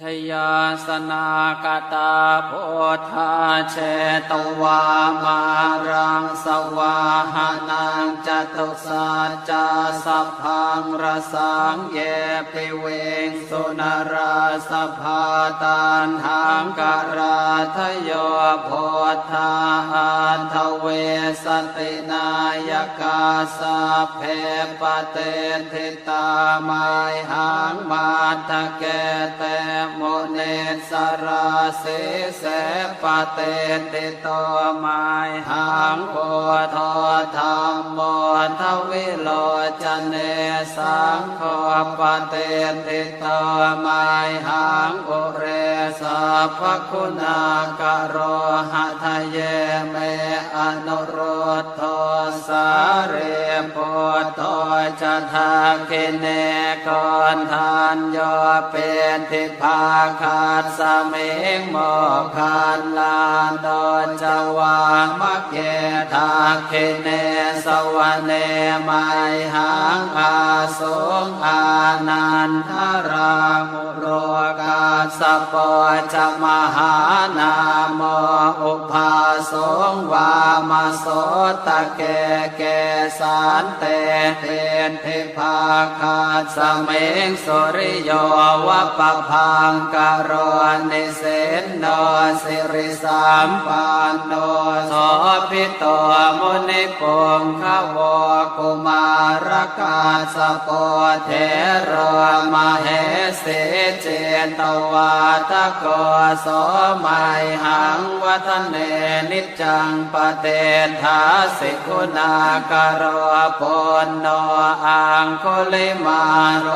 ชยาสนากตาโพธาเชตวามารังสวาหานังจตุสัจจสัพพังรสังเยปิเวงสุนราสภาตันหังการาทโยโพธาอันทเวสตินายกาสัพเพปเตทิตามายหังมาทะเกเตมเนสราเสเสปเตติโตมายหังโพธธรรมโมทวิโลจเนสังโฆปเตติโตมายหังอุเรสัพคุณากโรหะทะเยเมอนุโรธโทสาเรโพโจะทาคิเนกอนทานโยเป็นทิพาคาสเมงโมคันลานดอนจวามะเกทาคิเนสวเนไมหังอาสงอานันทรามุโรกาสปอจมหานามอุปาสงวามาโสตะเกเกสานเตเป็นเทพาคาสเมงสุริโยวะปะพังกโรนิเสนโนสิริสามปันโนโสพิโตมุนิปงขวกุมารกาสปอเทโรมาเหสเจตวาตะโกโสมัยหังวัฒเนนิจจังปเตทาสิกุณากโรปนโนอังคุลิมาโร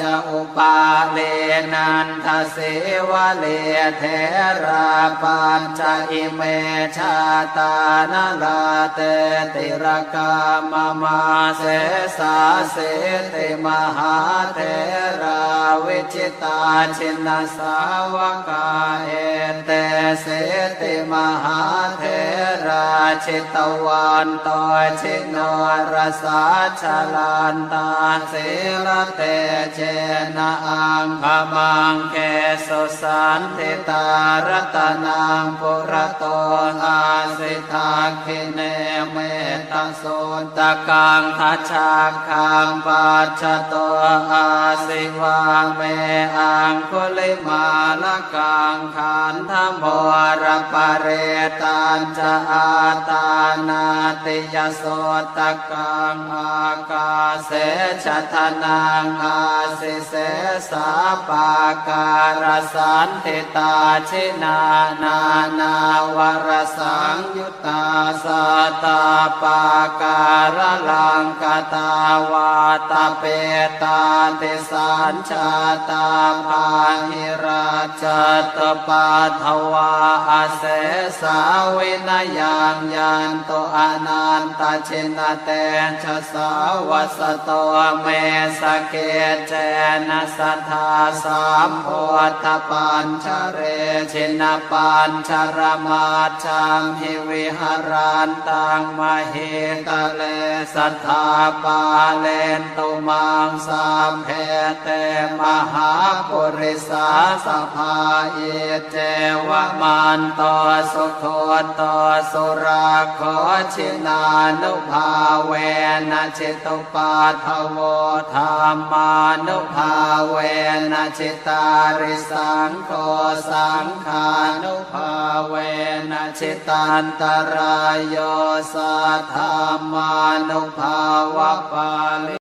จะอุปาเลนันทเสวะเลเทราปัญจอิเมชาตานาลาเตติรกามมาเสสาเสติมหาเทราวิ จิตาชินสาวกาเอเตเสติมหาเทราชิตวันตชิโนรสาชลานตาเสรเตเจนะอังขมังเกสุสันติตารตนังปุระโตอาสิทาคิเนเม ตโสตะกังทัชชาคังปัจจโตอาสิวาเมอังคุลิมาลกังขันธโมรปะเรตันจะอาตานาติยโสตะกังอากาเสชะทนังอาสิเสสาปาการสันติตาชินานานาวรสังยุตตาสตาปาการลังกตาวาตาเปตาติสัญชาตาภาหิราชตปาทวาอาเสสาวินยังยันโตอนันตชินเตชะสาวสโตเมสเกเจนะสัทธาสามโพธปัญชเรชินปัญชรมาชังหิวิหารันตังมหิตะเลสัทธาปาเลนตุมังสามเพเตมหาปุริสาสภาเอเจวะมันตสุโคโตสุราโคชินานุภาเวนะจิตุปาทโวธรรมานุภาเวนะจิตาริสังโฆสังขานุภาเว นะชิตันตรายโยสัทธามานุภาวะปาลิ